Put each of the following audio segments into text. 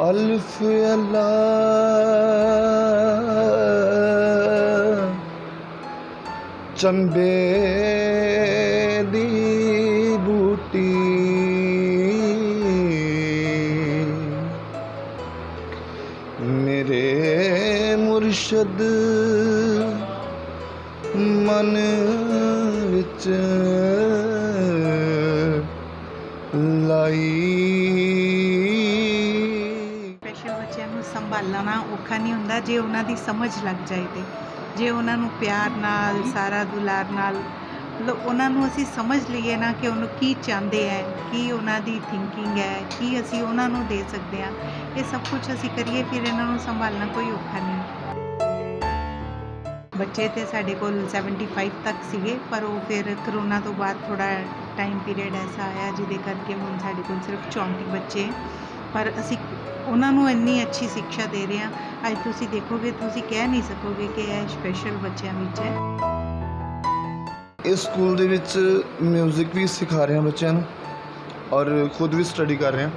ਅਲਫ ਅੱਲਾ ਚੰਬੇ ਦੀ ਬੂਟੀ ਮੇਰੇ ਮੁਰਸ਼ਦ ਮਨ ਵਿੱਚ ਲਾਈ ਸੰਭਾਲਣਾ ਔਖਾ ਨਹੀਂ ਹੁੰਦਾ, ਜੇ ਉਹਨਾਂ ਦੀ ਸਮਝ ਲੱਗ ਜਾਏ ਤੇ। ਜੇ ਉਹਨਾਂ ਨੂੰ ਪਿਆਰ ਨਾਲ, ਸਾਰਾ ਦੁਲਾਰ ਨਾਲ, ਮਤਲਬ ਉਹਨਾਂ ਨੂੰ ਅਸੀਂ ਸਮਝ ਲਈਏ ਨਾ ਕਿ ਉਹਨੂੰ ਕੀ ਚਾਹੁੰਦੇ ਹੈ ਕੀ ਉਹਨਾਂ ਦੀ ਥਿੰਕਿੰਗ ਹੈ ਕੀ ਅਸੀਂ ਉਹਨਾਂ ਨੂੰ ਦੇ ਸਕਦੇ ਹਾਂ ਇਹ ਸਭ ਕੁਝ ਅਸੀਂ ਕਰੀਏ, ਫਿਰ ਇਹਨਾਂ ਨੂੰ ਸੰਭਾਲਣਾ ਕੋਈ ਔਖਾ ਨਹੀਂ। ਬੱਚੇ ਤੇ ਸਾਡੇ ਕੋਲ 75 ਤੱਕ ਸੀਗੇ, ਪਰ ਉਹ ਫਿਰ ਕਰੋਨਾ ਤੋਂ ਬਾਅਦ ਥੋੜਾ ਟਾਈਮ ਪੀਰੀਅਡ ਐਸਾ ਆਇਆ, ਜਿਹਦੇ ਕਰਕੇ ਹੁਣ ਸਾਡੇ ਕੋਲ ਸਿਰਫ 34 ਬੱਚੇ ਪਰ ਅਸੀਂ ਉਹਨਾਂ ਨੂੰ ਇੰਨੀ ਅੱਛੀ ਸਿੱਖਿਆ ਦੇ ਰਹੇ ਹਾਂ। ਅੱਜ ਤੁਸੀਂ ਦੇਖੋਗੇ, ਤੁਸੀਂ ਕਹਿ ਨਹੀਂ ਸਕੋਗੇ ਕਿ ਇਹ ਸਪੈਸ਼ਲ ਬੱਚਿਆਂ ਵਿੱਚ ਹੈ। ਇਸ ਸਕੂਲ ਦੇ ਵਿੱਚ 뮤직 ਵੀ ਸਿਖਾ ਰਹੇ ਹਾਂ ਬੱਚਿਆਂ ਨੂੰ ਔਰ ਖੁਦ ਵੀ ਸਟੱਡੀ ਕਰ ਰਹੇ ਹਾਂ।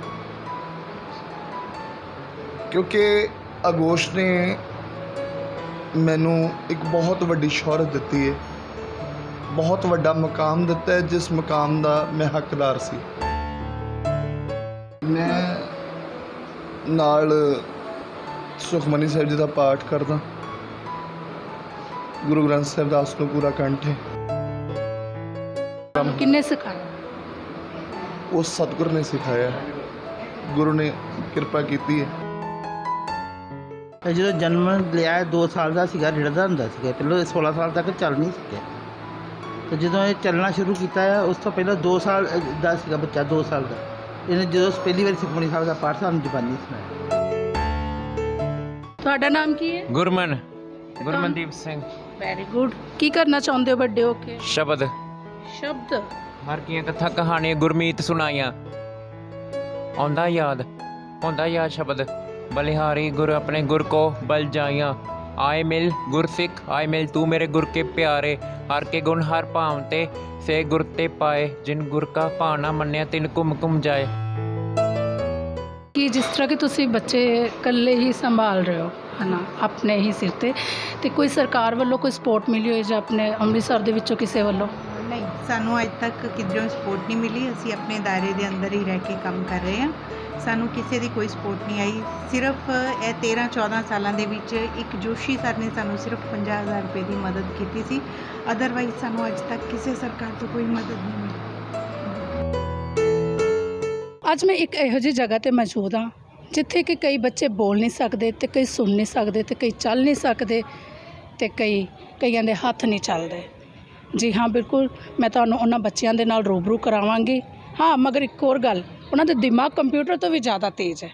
ਕਿਉਂਕਿ ਅਗੋਸ਼ ਨੇ ਮੈਨੂੰ ਇੱਕ ਬਹੁਤ ਵੱਡੀ ਸ਼ੋਹਰਤ ਦਿੱਤੀ ਹੈ। ਬਹੁਤ ਵੱਡਾ ਮਕਾਮ ਦਿੱਤਾ ਹੈ, ਜਿਸ ਮਕਾਮ ਦਾ ਮੈਂ ਹੱਕਦਾਰ ਸੀ। ਮੈਂ ਨਾਲ ਸੁਖਮਨੀ ਸਾਹਿਬ ਜੀ ਦਾ ਪਾਠ ਕਰਦਾ। ਗੁਰੂ ਗ੍ਰੰਥ ਸਾਹਿਬ ਦਾਸ ਨੂੰ ਪੂਰਾ ਕੰਠ ਹੈ ਕਿੰਨੇ ਸਿਖਾਇਆ ਉਹ ਸਤਿਗੁਰ ਨੇ ਸਿਖਾਇਆ। ਹੈ। ਗੁਰੂ ਨੇ ਕਿਰਪਾ ਕੀਤੀ ਹੈ। ਤੇ ਜਦੋਂ ਜਨਮ ਲਿਆ 2 ਸਾਲ ਦਾ ਸੀਗਾ ਰਿੜਦਾ ਹੁੰਦਾ ਸੀਗਾ। ਪਹਿਲਾਂ ਇਹ 16 ਸਾਲ ਤੱਕ ਚੱਲ ਨਹੀਂ ਸਕਿਆ। ਤੇ ਜਦੋਂ ਇਹ ਚੱਲਣਾ ਸ਼ੁਰੂ ਕੀਤਾ ਆ ਉਸ ਤੋਂ ਪਹਿਲਾਂ 2 ਸਾਲ ਅ, ਦਾ ਸੀਗਾ ਬੱਚਾ 2 ਸਾਲ ਦਾ। ਇਹਨੇ ਜਦੋਂ ਪਹਿਲੀ ਵਾਰੀ ਸੁਖਮਨੀ ਸਾਹਿਬ ਦਾ ਪਾਠ ਸਾਨੂੰ ਜ਼ਬਾਨੀ ਸੁਣਾਇਆ। ਤੁਹਾਡਾ ਨਾਮ ਕੀ ਹੈ? ਗੁਰਮਨ ਗੁਰਮਨਦੀਪ ਸਿੰਘ। ਵੈਰੀ ਗੁੱਡ ਕੀ ਕਰਨਾ ਚਾਹੁੰਦੇ ਹੋ ਵੱਡੇ ਹੋ ਕੇ? ਸ਼ਬਦ। ਸ਼ਬਦ? ਹਰ ਕੀਆਂ ਕਥਾ ਕਹਾਣੀਆਂ ਗੁਰਮੀਤ ਸੁਣਾਈਆਂ। ਆਉਂਦਾ ਯਾਦ ਆਉਂਦਾ ਯਾਦ ਸ਼ਬਦ। ਬਲਿਹਾਰੀ ਗੁਰ ਆਪਣੇ ਗੁਰ ਕੋ ਬਲ ਜਾਈਆਂ। ਆਏ ਮਿਲ ਗੁਰਸਿੱਖ ਆਏ ਮਿਲ ਤੂੰ ਮੇਰੇ ਗੁਰ ਕੇ ਪਿਆਰੇ। ਹਰ ਕੇ ਗੁਣ ਹਰ ਭਾਵ ਤੇ ਸੇ ਗੁਰ ਤੇ ਪਾਏ। ਜਿਨ ਗੁਰ ਕਾ ਭਾਣਾ ਮੰਨਿਆ ਤਿਨ ਘੁਮ ਘੁਮ ਜਾਏ। ਕਿ ਜਿਸ ਤਰ੍ਹਾਂ ਕਿ ਤੁਸੀਂ ਬੱਚੇ ਇਕੱਲੇ ਹੀ ਸੰਭਾਲ ਰਹੇ ਹੋ ਹੈ ਨਾ ਆਪਣੇ ਹੀ ਸਿਰ ਤੇ। ਤੇ ਕੋਈ ਸਰਕਾਰ ਵੱਲੋਂ ਕੋਈ ਸਪੋਰਟ ਮਿਲੀ ਹੋਈ ਜਾਂ ਆਪਣੇ ਅੰਮ੍ਰਿਤਸਰ ਦੇ ਵਿੱਚੋਂ ਕਿਸੇ ਵੱਲੋਂ? ਨਹੀਂ, ਸਾਨੂੰ ਅੱਜ ਤੱਕ ਕਿਧਰੋਂ ਸਪੋਰਟ ਨਹੀਂ ਮਿਲੀ। ਅਸੀਂ ਆਪਣੇ ਦਾਇਰੇ ਦੇ ਅੰਦਰ ਹੀ ਰਹਿ ਕੇ ਕੰਮ ਕਰ ਰਹੇ ਹਾਂ। ਸਾਨੂੰ ਕਿਸੇ ਦੀ ਕੋਈ ਸਪੋਰਟ ਨਹੀਂ ਆਈ। ਸਿਰਫ ਇਹ 13 14 ਸਾਲਾਂ ਦੇ ਵਿੱਚ ਇੱਕ ਜੋਸ਼ੀ ਸਰ ਨੇ ਸਾਨੂੰ ਸਿਰਫ 50000 ਰੁਪਏ ਦੀ ਮਦਦ ਕੀਤੀ ਸੀ। ਅਦਰਵਾਈਜ਼ ਸਾਨੂੰ ਅੱਜ ਤੱਕ ਕਿਸੇ ਸਰਕਾਰ ਤੋਂ ਕੋਈ ਮਦਦ ਨਹੀਂ ਅੱਜ ਮੈਂ ਇੱਕ ਇਹੋ ਜਿਹੀ ਜਗ੍ਹਾ ਤੇ ਮੌਜੂਦ ਹਾਂ, ਜਿੱਥੇ ਕਿ ਕਈ ਬੱਚੇ ਬੋਲ ਨਹੀਂ ਸਕਦੇ ਤੇ ਕਈ ਸੁਣ ਨਹੀਂ ਸਕਦੇ ਤੇ ਕਈ ਚੱਲ ਨਹੀਂ ਸਕਦੇ ਤੇ ਕਈ, ਕਈਆਂ ਦੇ ਹੱਥ ਨਹੀਂ ਚੱਲਦੇ। ਜੀ ਹਾਂ, ਬਿਲਕੁਲ, ਮੈਂ ਤੁਹਾਨੂੰ ਉਹਨਾਂ ਬੱਚਿਆਂ ਦੇ ਨਾਲ ਰੂਬਰੂ ਕਰਾਵਾਂਗੀ। ਹਾਂ, ਮਗਰ ਇੱਕ ਹੋਰ ਗੱਲ, ਉਹਨਾਂ ਦੇ ਦਿਮਾਗ ਕੰਪਿਊਟਰ ਤੋਂ ਵੀ ਜ਼ਿਆਦਾ ਤੇਜ਼ ਹੈ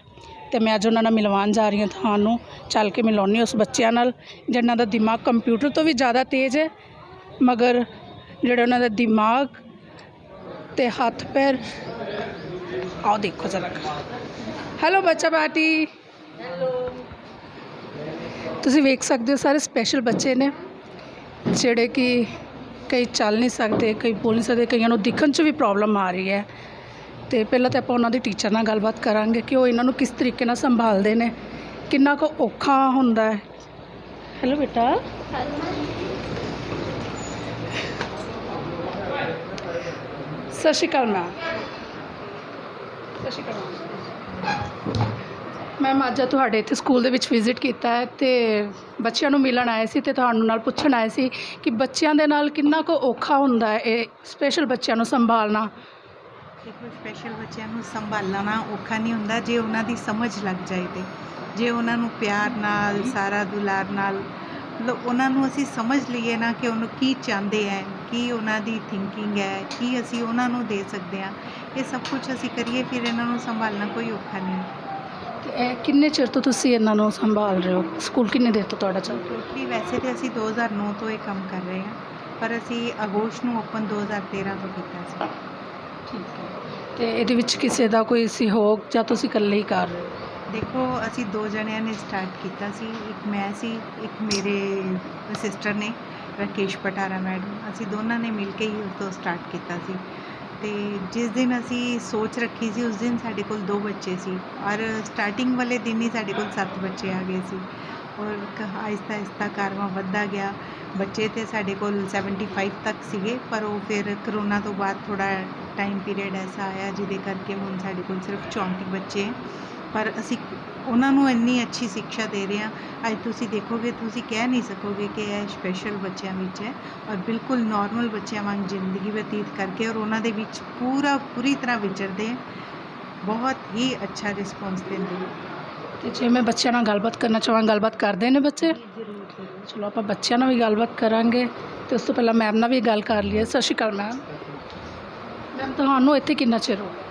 ਤੇ ਮੈਂ ਅੱਜ ਉਹਨਾਂ ਨਾਲ ਮਿਲਵਾਉਣ ਜਾ ਰਹੀ ਹਾਂ ਤੁਹਾਨੂੰ, ਚੱਲ ਕੇ ਮਿਲਾਉਣੀ ਉਸ ਬੱਚਿਆਂ ਨਾਲ, ਜਿਨ੍ਹਾਂ ਦਾ ਦਿਮਾਗ ਕੰਪਿਊਟਰ ਤੋਂ ਵੀ ਜ਼ਿਆਦਾ ਤੇਜ਼ ਹੈ, ਮਗਰ ਜਿਹੜਾ ਉਹਨਾਂ ਦਾ ਦਿਮਾਗ ਤੇ ਹੱਥ ਪੈਰ ਆਓ ਦੇਖੋ ਜ਼ਰਾ ਹੈਲੋ ਬੱਚਾ ਪਾਰਟੀ ਤੁਸੀਂ ਵੇਖ ਸਕਦੇ ਹੋ ਸਾਰੇ ਸਪੈਸ਼ਲ ਬੱਚੇ ਨੇ ਜਿਹੜੇ ਕਿ ਕਈ ਚੱਲ ਨਹੀਂ ਸਕਦੇ ਕਈ ਬੋਲ ਨਹੀਂ ਸਕਦੇ ਕਈਆਂ ਨੂੰ ਦਿਖਣ 'ਚ ਵੀ ਪ੍ਰੋਬਲਮ ਆ ਰਹੀ ਹੈ ਤੇ ਪਹਿਲਾਂ ਤਾਂ ਆਪਾਂ ਉਹਨਾਂ ਦੀ ਟੀਚਰ ਨਾਲ ਗੱਲਬਾਤ ਕਰਾਂਗੇ ਕਿ ਉਹ ਇਹਨਾਂ ਨੂੰ ਕਿਸ ਤਰੀਕੇ ਨਾਲ ਸੰਭਾਲਦੇ ਨੇ ਕਿੰਨਾ ਕੁ ਔਖਾ ਹੁੰਦਾ ਹੈ ਹੈਲੋ ਬੇਟਾ ਸਤਿ ਸ਼੍ਰੀ ਅਕਾਲ ਮੈਮ ਸਤਿ ਸ਼੍ਰੀ ਅਕਾਲ। ਮੈਮ ਅੱਜ ਤੁਹਾਡੇ ਇੱਥੇ ਸਕੂਲ ਦੇ ਵਿੱਚ ਵਿਜ਼ਿਟ ਕੀਤਾ ਹੈ ਤੇ ਬੱਚਿਆਂ ਨੂੰ ਮਿਲਣ ਆਏ ਸੀ ਤੇ ਤੁਹਾਨੂੰ ਨਾਲ ਪੁੱਛਣ ਆਏ ਸੀ ਕਿ ਬੱਚਿਆਂ ਦੇ ਨਾਲ ਕਿੰਨਾ ਕੁ ਔਖਾ ਹੁੰਦਾ ਹੈ ਇਹ ਸਪੈਸ਼ਲ ਬੱਚਿਆਂ ਨੂੰ ਸੰਭਾਲਣਾ। ਦੇਖੋ ਸਪੈਸ਼ਲ ਬੱਚਿਆਂ ਨੂੰ ਸੰਭਾਲਣਾ ਔਖਾ ਨਹੀਂ ਹੁੰਦਾ, ਜੇ ਉਹਨਾਂ ਦੀ ਸਮਝ ਲੱਗ ਜਾਏ ਤੇ। ਜੇ ਉਹਨਾਂ ਨੂੰ ਪਿਆਰ ਨਾਲ, ਸਾਰਾ ਦੁਲਾਰ ਨਾਲ, ਮਤਲਬ ਉਹਨਾਂ ਨੂੰ ਅਸੀਂ ਸਮਝ ਲਈਏ ਨਾ ਕਿ ਉਹਨੂੰ ਕੀ ਚਾਹੁੰਦੇ ਹੈ ਕੀ ਉਹਨਾਂ ਦੀ ਥਿੰਕਿੰਗ ਹੈ ਕੀ ਅਸੀਂ ਉਹਨਾਂ ਨੂੰ ਦੇ ਸਕਦੇ ਹਾਂ ਇਹ ਸਭ ਕੁਝ ਅਸੀਂ ਕਰੀਏ ਫਿਰ ਇਹਨਾਂ ਨੂੰ ਸੰਭਾਲਣਾ ਕੋਈ ਔਖਾ ਨਹੀਂ। ਤੇ ਇਹ ਕਿੰਨੇ ਚਿਰ ਤੋਂ ਤੁਸੀਂ ਇਹਨਾਂ ਨੂੰ ਸੰਭਾਲ ਰਹੇ ਹੋ? ਸਕੂਲ ਕਿੰਨੇ ਦੇਰ ਤੋਂ ਤੁਹਾਡਾ ਚੱਲ ਰਿਹਾ? ਕਿਉਂਕਿ ਵੈਸੇ ਤੇ ਅਸੀਂ 2009 ਤੋਂ ਇਹ ਕੰਮ ਕਰ ਰਹੇ ਹਾਂ ਪਰ ਅਸੀਂ ਅਗੋਸ਼ ਨੂੰ ਓਪਨ 2013 ਤੋਂ ਕੀਤਾ ਸੀ। ਠੀਕ ਹੈ। ਤੇ ਇਹਦੇ ਵਿੱਚ ਕਿਸੇ ਦਾ ਕੋਈ ਸਹਿਯੋਗ ਜਾਂ ਤੁਸੀਂ ਇਕੱਲੇ ਹੀ ਕਰ ਰਹੇ ਹੋ? ਦੇਖੋ ਅਸੀਂ ਦੋ ਜਣਿਆਂ ਨੇ ਸਟਾਰਟ ਕੀਤਾ ਸੀ ਇੱਕ ਮੈਂ ਸੀ ਇੱਕ ਮੇਰੇ ਸਿਸਟਰ ਨੇ। ਰਾਕੇਸ਼ ਪਟਾਰਾ ਮੈਡਮ, ਅਸੀਂ ਦੋਨਾਂ ਨੇ ਮਿਲ ਕੇ ਹੀ ਉਸ ਤੋਂ ਸਟਾਰਟ ਕੀਤਾ ਸੀ। ਤੇ ਜਿਸ ਦਿਨ ਅਸੀਂ ਸੋਚ ਰੱਖੀ ਸੀ, ਉਸ ਦਿਨ ਸਾਡੇ ਕੋਲ ਦੋ ਬੱਚੇ ਸੀ। ਔਰ ਸਟਾਰਟਿੰਗ ਵਾਲੇ ਦਿਨ ਹੀ ਸਾਡੇ ਕੋਲ ਸੱਤ ਬੱਚੇ ਆ ਗਏ ਸੀ। ਔਰ ਕ- ਆਹਿਸਤਾ ਆਹਿਸਤਾ ਵੱਧਦਾ ਗਿਆ। ਬੱਚੇ ਤੇ ਸਾਡੇ ਕੋਲ 75 ਤੱਕ ਸੀਗੇ, ਪਰ ਉਹ ਫਿਰ ਕਰੋਨਾ ਤੋਂ ਬਾਅਦ ਥੋੜਾ ਟਾਈਮ ਪੀਰੀਅਡ ਐਸਾ ਆਇਆ, ਜਿਹਦੇ ਕਰਕੇ ਹੁਣ ਸਾਡੇ ਕੋਲ ਸਿਰਫ 34 ਬੱਚੇ ਪਰ ਅਸੀਂ ਉਹਨਾਂ ਨੂੰ ਇੰਨੀ ਅੱਛੀ ਸਿੱਖਿਆ ਦੇ ਰਹੇ ਹਾਂ। ਅੱਜ ਤੁਸੀਂ ਦੇਖੋਗੇ ਤੁਸੀਂ ਕਹਿ ਨਹੀਂ ਸਕੋਗੇ ਕਿ ਇਹ ਸਪੈਸ਼ਲ ਬੱਚਿਆਂ ਵਿੱਚ ਹੈ ਔਰ ਬਿਲਕੁਲ ਨਾਰਮਲ ਬੱਚਿਆਂ ਵਾਂਗ ਜ਼ਿੰਦਗੀ ਬਤੀਤ ਕਰਕੇ ਔਰ ਉਹਨਾਂ ਦੇ ਵਿੱਚ ਪੂਰਾ ਪੂਰੀ ਤਰ੍ਹਾਂ ਵਿਚਰਦੇ ਹੈ। ਬਹੁਤ ਹੀ ਅੱਛਾ ਰਿਸਪੌਂਸ ਦਿੰਦੇ ਨੇ। ਤੇ ਜੇ ਮੈਂ ਬੱਚਿਆਂ ਨਾਲ ਗੱਲਬਾਤ ਕਰਨਾ ਚਾਹਾਂ ਗੱਲਬਾਤ ਕਰਦੇ ਨੇ ਬੱਚੇ? ਚਲੋ ਆਪਾਂ ਬੱਚਿਆਂ ਨਾਲ ਵੀ ਗੱਲਬਾਤ ਕਰਾਂਗੇ ਤੇ ਉਸ ਤੋਂ ਪਹਿਲਾਂ ਮੈਮ ਨਾਲ ਵੀ ਗੱਲ ਕਰ ਲਈਏ। ਸਤਿ ਸ਼੍ਰੀ ਅਕਾਲ ਮੈਮ ਮੈਮ ਤੁਹਾਨੂੰ ਇੱਥੇ ਕਿੰਨਾ ਚਿਰ ਹੋ ਗਿਆ?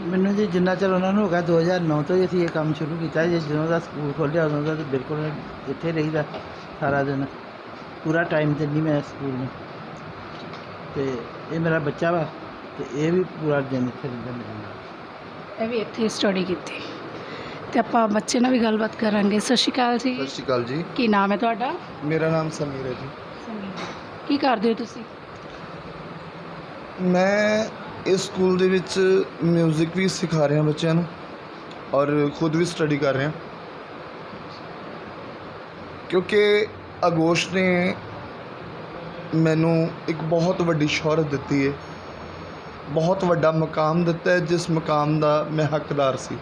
ਮੈਨੂੰ ਜੀ ਜਿੰਨਾ ਚਿਰ ਉਹਨਾਂ ਨੂੰ ਹੋ ਗਿਆ 2009 ਤੋਂ ਹੀ ਅਸੀਂ ਇਹ ਕੰਮ ਸ਼ੁਰੂ ਕੀਤਾ ਜੀ। ਜਦੋਂ ਦਾ ਸਕੂਲ ਖੋਲ੍ਹਿਆ ਉਦੋਂ ਦਾ ਤਾਂ ਬਿਲਕੁਲ ਇੱਥੇ ਰਹੀਦਾ ਸਾਰਾ ਦਿਨ। ਪੂਰਾ ਟਾਈਮ ਤੇ ਨਹੀਂ ਮੈਂ ਸਕੂਲ ਨੂੰ। ਤੇ ਇਹ ਮੇਰਾ ਬੱਚਾ ਵਾ ਤੇ ਇਹ ਵੀ ਪੂਰਾ ਦਿਨ ਇੱਥੇ ਰਹਿੰਦਾ ਮੇਰੇ ਨਾਲ। ਇਹ ਵੀ ਇੱਥੇ ਸਟੱਡੀ ਕੀਤੀ। ਤੇ ਆਪਾਂ ਬੱਚੇ ਨਾਲ ਵੀ ਗੱਲਬਾਤ ਕਰਾਂਗੇ। ਸਤਿ ਸ਼੍ਰੀ ਅਕਾਲ ਜੀ। ਸਤਿ ਸ਼੍ਰੀ ਅਕਾਲ ਜੀ। ਕੀ ਨਾਮ ਹੈ ਤੁਹਾਡਾ? ਮੇਰਾ ਨਾਮ ਸਮੀਰ ਹੈ ਜੀ। ਕੀ ਕਰਦੇ ਹੋ ਤੁਸੀਂ? ਮੈਂ ਇਸ ਸਕੂਲ ਦੇ ਵਿੱਚ ਮਿਊਜ਼ਿਕ ਵੀ ਸਿਖਾ ਰਿਹਾ ਬੱਚਿਆਂ ਨੂੰ ਔਰ ਖੁਦ ਵੀ ਸਟੱਡੀ ਕਰ ਰਿਹਾ ਕਿਉਂਕਿ ਅਗੋਸ਼ ਨੇ ਮੈਨੂੰ ਇੱਕ ਬਹੁਤ ਵੱਡੀ ਸ਼ੋਹਰਤ ਦਿੱਤੀ ਹੈ ਬਹੁਤ ਵੱਡਾ ਮਕਾਮ ਦਿੱਤਾ ਹੈ ਜਿਸ ਮਕਾਮ ਦਾ ਮੈਂ ਹੱਕਦਾਰ ਸੀ।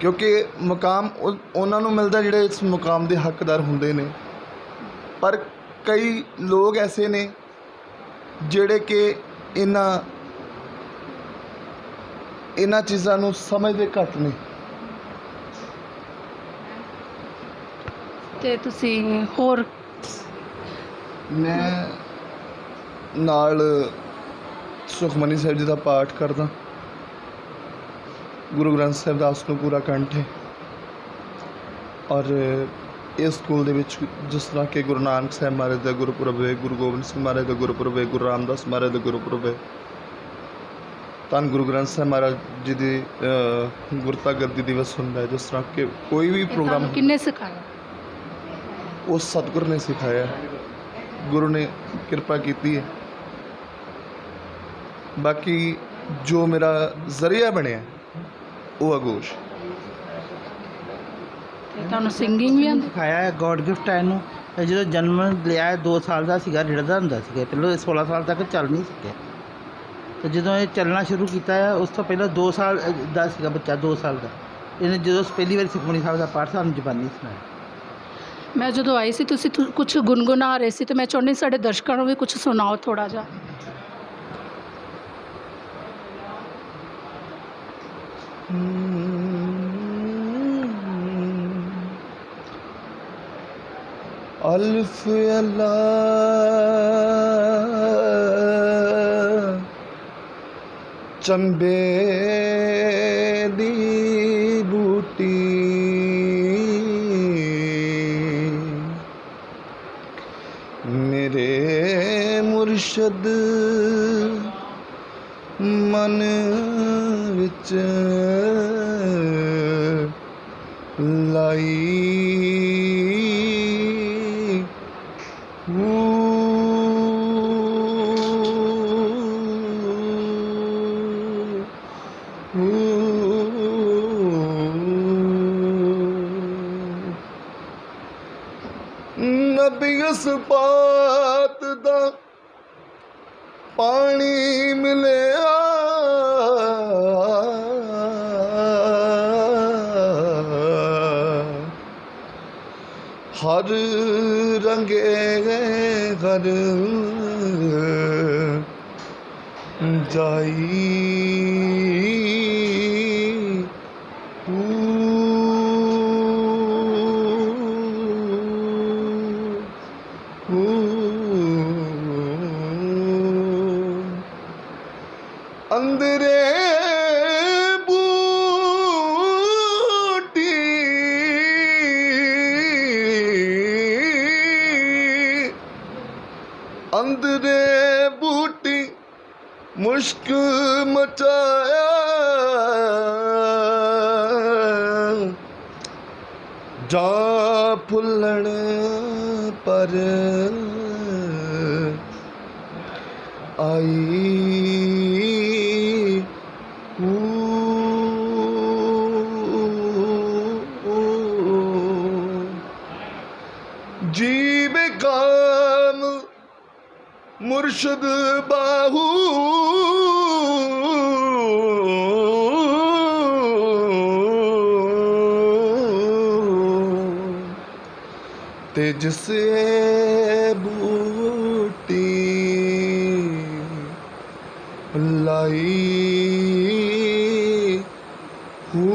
ਕਿਉਂਕਿ ਮਕਾਮ ਉਹਨਾਂ ਨੂੰ ਮਿਲਦਾ ਜਿਹੜੇ ਇਸ ਮਕਾਮ ਦੇ ਹੱਕਦਾਰ ਹੁੰਦੇ ਨੇ। ਪਰ ਕਈ ਲੋਕ ਐਸੇ ਨੇ ਜਿਹੜੇ ਕਿ ਇਹਨਾਂ ਇਹਨਾਂ ਚੀਜ਼ਾਂ ਨੂੰ ਸਮਝਦੇ ਘੱਟ ਨੇ। ਤੇ ਤੁਸੀਂ ਹੋਰ ਮੈਂ ਨਾਲ ਸੁਖਮਨੀ ਸਾਹਿਬ ਜੀ ਦਾ ਪਾਠ ਕਰਦਾ। ਗੁਰੂ ਗ੍ਰੰਥ ਸਾਹਿਬ ਦਾਸ ਨੂੰ ਪੂਰਾ ਕੰਠ ਹੈ। ਔਰ ਇਸ ਸਕੂਲ ਦੇ ਵਿੱਚ ਜਿਸ ਤਰ੍ਹਾਂ ਕਿ ਗੁਰੂ ਨਾਨਕ ਸਾਹਿਬ ਮਹਾਰਾਜ ਦਾ ਗੁਰਪੁਰਬ ਹੈ ਗੁਰੂ ਗੋਬਿੰਦ ਸਿੰਘ ਮਹਾਰਾਜ ਦਾ ਗੁਰਪੁਰਬ ਹੈ ਗੁਰੂ ਰਾਮਦਾਸ ਮਹਾਰਾਜ ਦਾ ਗੁਰਪੁਰਬ ਹੈ। ਧੰਨ ਗੁਰੂ ਗ੍ਰੰਥ ਸਾਹਿਬ ਮਹਾਰਾਜ ਜੀ ਦੀ ਅ, ਗੁਰਤਾ ਗੱਦੀ ਦਿਵਸ ਹੁੰਦਾ ਹੈ ਜਿਸ ਤਰ੍ਹਾਂ ਕਿ ਕੋਈ ਵੀ ਪ੍ਰੋਗਰਾਮ ਕਿੰਨੇ ਸਿਖਾਇਆ ਉਹ ਸਤਿਗੁਰ ਨੇ ਸਿਖਾਇਆ। ਗੁਰੂ ਨੇ ਕਿਰਪਾ ਕੀਤੀ ਹੈ। ਬਾਕੀ ਜੋ ਮੇਰਾ ਜ਼ਰੀਆ ਬਣਿਆ ਉਹ ਆਗੋਸ਼ ਤੇ ਤੁਹਾਨੂੰ ਸਿੰਗਿੰਗ ਵੀ ਆਉਂਦੀ ਸਿਖਾਇਆ ਹੈ ਗੋਡ ਗਿਫਟ ਹੈ ਇਹਨੂੰ। ਇਹ ਜਦੋਂ ਜਨਮ ਲਿਆ 2 ਸਾਲ ਦਾ ਸੀਗਾ ਰਿੜਦਾ ਹੁੰਦਾ ਸੀਗਾ। ਪਹਿਲਾਂ ਇਹ 16 ਸਾਲ ਤੱਕ ਚੱਲ ਨਹੀਂ ਸਕਿਆ। ਤੇ ਜਦੋਂ ਇਹ ਚੱਲਣਾ ਸ਼ੁਰੂ ਕੀਤਾ ਹੈ ਉਸ ਤੋਂ ਪਹਿਲਾਂ 2 ਸਾਲ ਦਾ ਸੀਗਾ ਬੱਚਾ 2 ਸਾਲ ਦਾ। ਇਹਨੇ ਜਦੋਂ ਪਹਿਲੀ ਵਾਰ ਸੁਖਮਨੀ ਸਾਹਿਬ ਦਾ ਪਾਠ ਸਾਨੂੰ ਜ਼ਬਾਨੀ ਸੁਣਾਇਆ ਮੈਂ ਜਦੋਂ ਆਈ ਸੀ ਤੁਸੀਂ ਕੁਝ ਗੁੰਗੁਣਾ ਰਹੇ ਸੀ ਤੇ ਮੈਂ ਚਾਹੁੰਦੀ ਸਾਡੇ ਦਰਸ਼ਕਾਂ ਨੂੰ ਵੀ ਕੁਝ ਸੁਣਾਓ ਥੋੜਾ ਜਿਹਾ। ਅਲਫ ਅੱਲਾ ਚੰਬੇ ਦੀ ਬੂਟੀ। ਮੇਰੇ ਮੁਰਸ਼ਦ ਮਨ ਵਿੱਚ ਲਾਈ ਹਰ ਰੰਗੇ ਘਰ ਜਾਈ ਅੰਦਰੇ ਬੂਟੀ ਮੁਸ਼ਕ ਮਚਾਇਆ। ਜਾ ਫੁੱਲਣ ਪਰ ਮੁਰਸ਼ਦ ਬਾਹੂ। ਤੇ ਜਿਸੇ ਬੂਟੀ ਲਾਈ ਹੂ।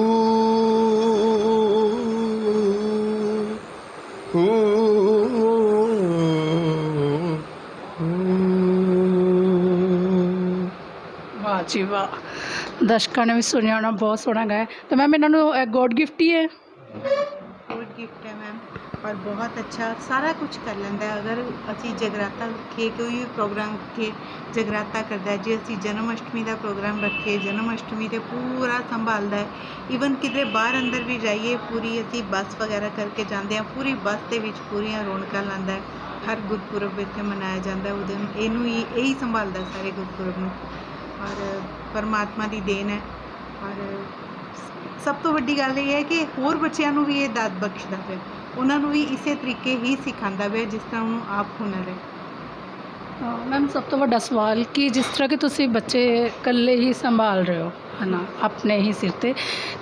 ਹੂ। ਜੀ ਵਾਹ ਦਰਸ਼ਕਾਂ ਨੇ ਵੀ ਸੁਣਿਆ ਹੋਣਾ, ਬਹੁਤ ਸੋਹਣਾ ਗਾਇਆ। ਤੇ ਮੈਮ, ਇਹਨਾਂ ਨੂੰ ਗੋਡ ਗਿਫਟ ਹੀ ਹੈ? ਗੁੱਡ ਗਿਫਟ ਹੈ ਮੈਮ, ਔਰ ਬਹੁਤ ਅੱਛਾ, ਸਾਰਾ ਕੁਝ ਕਰ ਲੈਂਦਾ ਹੈ। ਅਗਰ ਅਸੀਂ ਜਗਰਾਤਾ ਰੱਖੇ ਕੋਈ ਵੀ ਪ੍ਰੋਗਰਾਮ ਰੱਖੇ, ਜਗਰਾਤਾ ਕਰਦਾ ਹੈ। ਜੇ ਅਸੀਂ ਜਨਮ ਅਸ਼ਟਮੀ ਦਾ ਪ੍ਰੋਗਰਾਮ ਰੱਖੇ, ਜਨਮ ਅਸ਼ਟਮੀ ਤੇ ਪੂਰਾ ਸੰਭਾਲਦਾ ਹੈ। ਈਵਨ ਕਿਤੇ ਬਾਹਰ ਅੰਦਰ ਵੀ ਜਾਈਏ, ਪੂਰੀ ਅਸੀਂ ਬੱਸ ਵਗੈਰਾ ਕਰਕੇ ਜਾਂਦੇ ਹਾਂ, ਪੂਰੀ ਬੱਸ ਦੇ ਵਿੱਚ ਪੂਰੀਆਂ ਰੌਣਕਾਂ ਲਾਉਂਦਾ ਹੈ। ਹਰ ਗੁਰਪੁਰਬ ਇੱਥੇ ਮਨਾਇਆ ਜਾਂਦਾ ਹੈ, ਉਹਦੇ ਨੂੰ, ਇਹਨੂੰ ਹੀ, ਇਹੀ ਸੰਭਾਲਦਾ ਹੈ ਸਾਰੇ ਗੁਰਪੁਰਬ ਨੂੰ। ਔਰ ਪਰਮਾਤਮਾ ਦੀ ਦੇਣ ਹੈ। ਔਰ ਸਭ ਤੋਂ ਵੱਡੀ ਗੱਲ ਇਹ ਹੈ ਕਿ ਹੋਰ ਬੱਚਿਆਂ ਨੂੰ ਵੀ ਇਹ ਦਾਤ ਬਖਸ਼ਦਾ ਪਿਆ ਉਹਨਾਂ ਨੂੰ ਵੀ ਇਸੇ ਤਰੀਕੇ ਹੀ ਸਿਖਾਉਂਦਾ ਪਿਆ ਜਿਸ ਤਰ੍ਹਾਂ ਉਹਨੂੰ ਆਪ ਹੁਨਰ ਹੈ। ਮੈਮ ਸਭ ਤੋਂ ਵੱਡਾ ਸਵਾਲ ਕਿ ਜਿਸ ਤਰ੍ਹਾਂ ਕਿ ਤੁਸੀਂ ਬੱਚੇ ਇਕੱਲੇ ਹੀ ਸੰਭਾਲ ਰਹੇ ਹੋ ਹਨਾ ਆਪਣੇ ਹੀ ਸਿਰ ਤੇ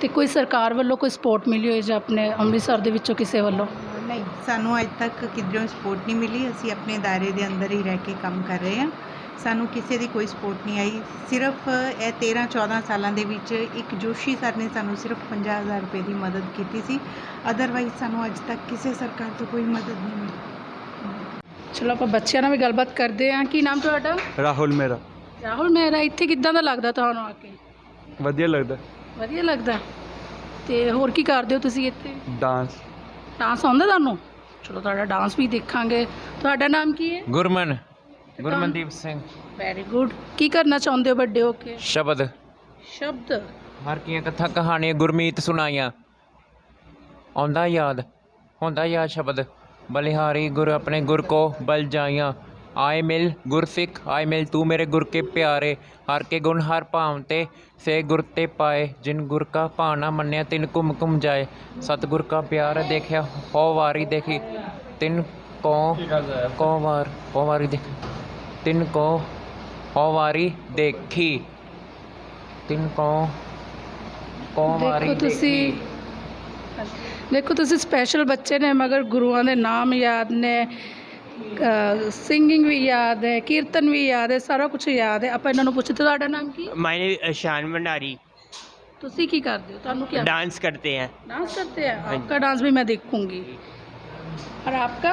ਤੇ ਕੋਈ ਸਰਕਾਰ ਵੱਲੋਂ ਕੋਈ ਸਪੋਰਟ ਮਿਲੀ ਹੋਈ ਜਾਂ ਆਪਣੇ ਅੰਮ੍ਰਿਤਸਰ ਦੇ ਵਿੱਚੋਂ ਕਿਸੇ ਵੱਲੋਂ? ਨਹੀਂ ਸਾਨੂੰ ਅੱਜ ਤੱਕ ਕਿਧਰੋਂ ਸਪੋਰਟ ਨਹੀਂ ਮਿਲੀ। ਅਸੀਂ ਆਪਣੇ ਦਾਇਰੇ ਦੇ ਅੰਦਰ ਹੀ ਰਹਿ ਕੇ ਕੰਮ ਕਰ ਰਹੇ ਹਾਂ। ਸਾਨੂੰ ਕਿਸੇ ਦੀ ਕੋਈ ਸਪੋਰਟ ਨਹੀਂ ਆਈ। ਸਿਰਫ ਇਹ 13 14 ਸਾਲਾਂ ਦੇ ਵਿੱਚ ਇੱਕ ਜੋਸ਼ੀ ਸਰ ਨੇ ਸਾਨੂੰ ਸਿਰਫ 50000 ਰੁਪਏ ਦੀ ਮਦਦ ਕੀਤੀ ਸੀ। ਅਦਰਵਾਈਜ਼ ਸਾਨੂੰ ਅੱਜ ਤੱਕ ਕਿਸੇ ਸਰਕਾਰ ਤੋਂ ਕੋਈ ਮਦਦ ਨਹੀਂ ਮਿਲੀ। ਚਲੋ ਆਪਾਂ ਬੱਚਿਆਂ ਨਾਲ ਵੀ ਗੱਲਬਾਤ ਕਰਦੇ ਹਾਂ। ਕੀ ਨਾਮ ਤੁਹਾਡਾ? ਰਾਹੁਲ ਮੇਰਾ। ਰਾਹੁਲ ਮੇਰਾ ਇੱਥੇ ਕਿੱਦਾਂ ਦਾ ਲੱਗਦਾ ਤੁਹਾਨੂੰ ਆ ਕੇ? ਵਧੀਆ ਲੱਗਦਾ। ਵਧੀਆ ਲੱਗਦਾ। ਤੇ ਹੋਰ ਕੀ ਕਰਦੇ ਹੋ ਤੁਸੀਂ ਇੱਥੇ? ਡਾਂਸ ਡਾਂਸ ਆਉਂਦਾ ਤੁਹਾਨੂੰ? ਚਲੋ ਤੁਹਾਡਾ ਡਾਂਸ ਵੀ ਦੇਖਾਂਗੇ। ਤੁਹਾਡਾ ਨਾਮ ਕੀ ਹੈ? ਗੁਰਮਨ। ਗੁਰਮਨਦੀਪ ਸਿੰਘ। ਵੈਰੀ ਗੁੱਡ ਕੀ ਕਰਨਾ ਚਾਹੁੰਦੇ ਹੋ ਵੱਡੇ ਹੋ ਕੇ? ਸ਼ਬਦ। ਸ਼ਬਦ। ਹਰ ਕੀਆਂ ਕਥਾ ਕਹਾਣੀਆਂ ਗੁਰਮੀਤ ਸੁਣਾਈਆਂ। ਆਉਂਦਾ ਯਾਦ ਹੁੰਦਾ ਯਾਦ ਸ਼ਬਦ। ਬਲਿਹਾਰੀ ਗੁਰ ਆਪਣੇ ਗੁਰ ਕੋ ਬਲ ਜਾਈਆਂ। ਆਏ ਮਿਲ ਗੁਰ ਸਿੱਖ ਆਏ ਮਿਲ ਤੂੰ ਮੇਰੇ ਗੁਰ ਕੇ ਪਿਆਰੇ। ਹਰ ਕੇ ਗੁਣ ਹਰ ਭਾਵ ਤੇ ਸੇ ਗੁਰ ਤੇ ਪਾਏ। ਜਿਨ ਗੁਰ ਕਾ ਭਾਣਾ ਮੰਨਿਆ ਤਿਨ ਘੁਮ ਘੁਮ ਜਾਏ। ਸਤਿਗੁਰ ਕਾ ਪਿਆਰ ਦੇਖਿਆ ਹੋ ਵਾਰੀ ਦੇਖੀ। ਤਿਨ ਕੋ ਕੋ ਵਾਰ ਹੋ ਵਾਰੀ ਦੇਖ। ਤਿਨ ਕੋ ਹੋ ਵਾਰੀ ਦੇਖੀ ਤਿਨ ਕੋ ਕੋ ਵਾਰੀ ਦੇਖੋ ਤੁਸੀਂ ਦੇਖੋ ਤੁਸੀਂ ਸਪੈਸ਼ਲ ਬੱਚੇ ਨੇ ਮਗਰ ਗੁਰੂਆਂ ਦੇ ਨਾਮ ਯਾਦ ਨੇ ਸਿੰਗਿੰਗ ਵੀ ਯਾਦ ਹੈ ਕੀਰਤਨ ਵੀ ਯਾਦ ਹੈ ਸਾਰਾ ਕੁਝ ਯਾਦ ਹੈ ਆਪਾਂ ਇਹਨਾਂ ਨੂੰ ਪੁੱਛਦੇ ਤੁਹਾਡਾ ਨਾਮ ਕੀ ਹੈ? माय नेम इज शान भंडारी ਤੁਸੀਂ ਕੀ ਕਰਦੇ ਹੋ ਤੁਹਾਨੂੰ ਕੀ डांस करते हैं डांस करते हैं आपका डांस भी मैं देखूंगी और आपका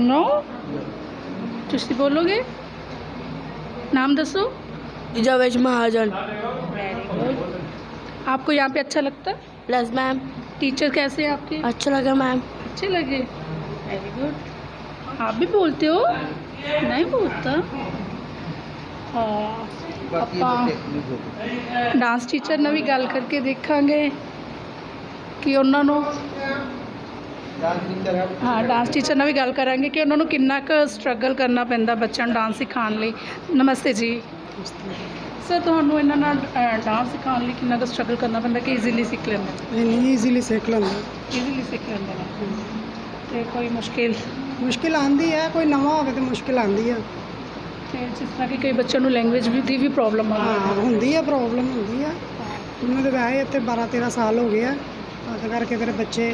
नो ਤੁਸੀਂ बोलोगे नाम दसो जवेश महाजन वेरी गुड आपको यहाँ पे अच्छा लगता है प्लस मैम टीचर कैसे हैं आपके अच्छा लगा मैम अच्छे लगे वेरी गुड आप भी बोलते हो नहीं बोलता हाँ ਬਾਕੀ ਆਪਾਂ ਬੱਚੇ ਨਹੀਂ ਬੋਲਦੇ ਡਾਂਸ ਟੀਚਰ ਨਾਲ ਵੀ ਗੱਲ ਕਰਕੇ ਦੇਖਾਂਗੇ ਕਿ ਉਹਨਾਂ ਨੂੰ ਡਾਂਸ ਟੀਚਰ ਹੈ ਡਾਂਸ ਟੀਚਰ ਨਾਲ ਵੀ ਗੱਲ ਕਰਾਂਗੇ ਕਿ ਉਹਨਾਂ ਨੂੰ ਕਿੰਨਾ ਕੁ ਸਟਰਗਲ ਕਰਨਾ ਪੈਂਦਾ ਬੱਚਿਆਂ ਨੂੰ ਡਾਂਸ ਸਿਖਾਉਣ ਲਈ। ਨਮਸਤੇ ਜੀ। ਸਰ ਤੁਹਾਨੂੰ ਇਹਨਾਂ ਨਾਲ ਡਾਂਸ ਸਿਖਾਉਣ ਲਈ ਕਿੰਨਾ ਕੁ ਸਟਰਗਲ ਕਰਨਾ ਪੈਂਦਾ ਕਿ ਈਜ਼ੀਲੀ ਸਿੱਖ ਲੈਂਦੇ? ਨਹੀਂ ਈਜ਼ੀਲੀ ਸਿੱਖ ਲੈਂਦੇ ਈਜ਼ੀਲੀ ਸਿੱਖ ਲੈਂਦੇ ਨੇ। ਤੇ ਕੋਈ ਮੁਸ਼ਕਿਲ? ਮੁਸ਼ਕਿਲ ਆਂਦੀ ਹੈ ਕੋਈ ਨਵਾਂ ਹੋਵੇ ਤੇ ਮੁਸ਼ਕਿਲ ਆਂਦੀ ਹੈ ਤੇ ਜਿਸ ਤਰ੍ਹਾਂ ਕਿ ਕਈ ਬੱਚਿਆਂ ਨੂੰ ਲੈਂਗੁਏਜ ਵੀ ਦੀ ਵੀ ਪ੍ਰੋਬਲਮ ਹਾਂ। ਹੁੰਦੀ ਹੈ ਪ੍ਰੋਬਲਮ ਹੁੰਦੀ ਹੈ ਮੈਨੂੰ ਤਾਂ ਵੈਸੇ ਇੱਥੇ 12 13 ਸਾਲ ਹੋ ਗਏ ਆ। ਤਾਂ ਕਰਕੇ ਫਿਰ ਬੱਚੇ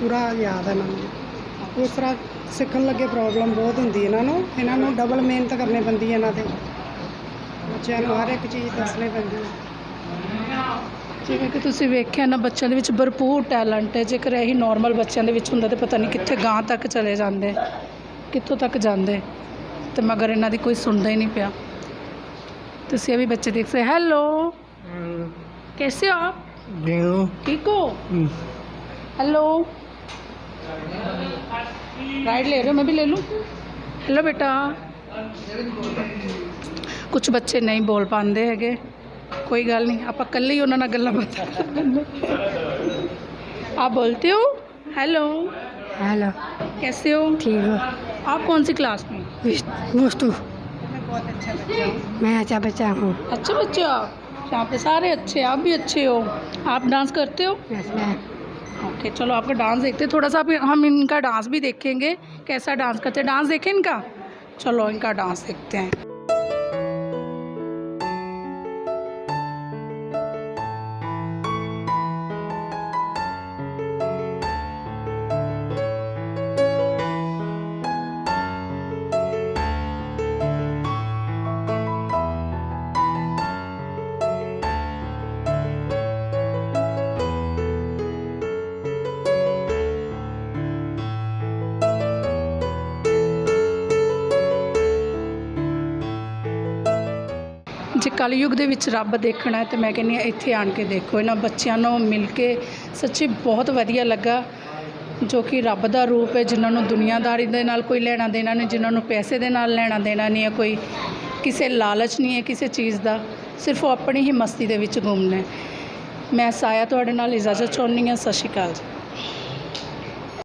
ਪੂਰਾ ਯਾਦ ਹੈ ਇਹਨਾਂ ਨੂੰ ਉਸ ਤਰ੍ਹਾਂ ਸਿੱਖਣ ਲੱਗੇ ਪ੍ਰੋਬਲਮ ਬਹੁਤ ਹੁੰਦੀ ਹੈ ਇਹਨਾਂ ਨੂੰ ਇਹਨਾਂ ਨੂੰ ਡਬਲ ਮਿਹਨਤ ਕਰਨੀ ਪੈਂਦੀ ਹੈ ਇਹਨਾਂ ਤੇ ਬੱਚਿਆਂ ਨੂੰ ਹਰ ਇੱਕ ਚੀਜ਼ ਦੱਸਣੀ ਪੈਂਦੀ ਹੈ ਜਿਵੇਂ ਕਿ ਤੁਸੀਂ ਵੇਖਿਆ ਨਾ ਬੱਚਿਆਂ ਦੇ ਵਿੱਚ ਭਰਪੂਰ ਟੈਲੈਂਟ ਹੈ ਜੇਕਰ ਇਹੀ ਨਾਰਮਲ ਬੱਚਿਆਂ ਦੇ ਵਿੱਚ ਹੁੰਦਾ ਤੇ ਪਤਾ ਨਹੀਂ ਕਿੱਥੇ ਗਾਂ ਤੱਕ ਚਲੇ ਜਾਂਦੇ ਕਿੱਥੋਂ ਤੱਕ ਜਾਂਦੇ ਤੇ ਮਗਰ ਇਹਨਾਂ ਦੀ ਕੋਈ ਸੁਣਦਾ ਹੀ ਨਹੀਂ ਪਿਆ ਤੁਸੀਂ ਇਹ ਵੀ ਬੱਚੇ ਦੇਖ ਸਕਦੇ ਹੈਲੋ कैसे हो आप ठीक हो हेलो राइड ले रहे हो मैं भी ले लूँ? हेलो बेटा। कुछ बच्चे नहीं बोल पाते हैं कोई गल नहीं आप कल ही उन्होंने गल पता आप बोलते हो? हेलो हेलो कैसे हो? ठीक हो। आप कौन सी क्लास में? तो। बहुत अच्छा बच्चा मैं अच्छा बच्चा हूँ। अच्छा बच्चा? आप यहाँ पे सारे अच्छे आप भी अच्छे हो। आप डांस करते हो? Yes, ओके चलो आपका डांस देखते हैं थोड़ा सा आप हम इनका डांस भी देखेंगे कैसा डांस करते हैं डांस देखें इनका चलो इनका डांस देखते हैं ਜੇ ਕਲਯੁਗ ਦੇ ਵਿੱਚ ਰੱਬ ਦੇਖਣਾ ਹੈ, ਤੇ ਮੈਂ ਕਹਿੰਦੀ ਹਾਂ ਇੱਥੇ ਆਣ ਕੇ ਦੇਖੋ। ਇਹਨਾਂ ਬੱਚਿਆਂ ਨੂੰ ਮਿਲ ਕੇ ਸੱਚੀ ਬਹੁਤ ਵਧੀਆ ਲੱਗਾ, ਜੋ ਕਿ ਰੱਬ ਦਾ ਰੂਪ ਹੈ, ਜਿਨ੍ਹਾਂ ਨੂੰ ਦੁਨੀਆਦਾਰੀ ਦੇ ਨਾਲ ਕੋਈ ਲੈਣਾ ਦੇਣਾ ਨਹੀਂ, ਜਿਨ੍ਹਾਂ ਨੂੰ ਪੈਸੇ ਦੇ ਨਾਲ ਲੈਣਾ ਦੇਣਾ ਨਹੀਂ ਹੈ, ਕੋਈ ਕਿਸੇ ਲਾਲਚ ਨਹੀਂ ਹੈ ਕਿਸੇ ਚੀਜ਼ ਦਾ, ਸਿਰਫ ਉਹ ਆਪਣੀ ਹੀ ਮਸਤੀ ਦੇ ਵਿੱਚ ਗੁੰਮਣਾ ਮੈਂ ਸਾਇਆ ਤੁਹਾਡੇ ਨਾਲ ਇਜਾਜ਼ਤ ਚਾਹੁੰਦੀ ਹਾਂ। ਸਤਿ ਸ਼੍ਰੀ ਅਕਾਲ ਜੀ।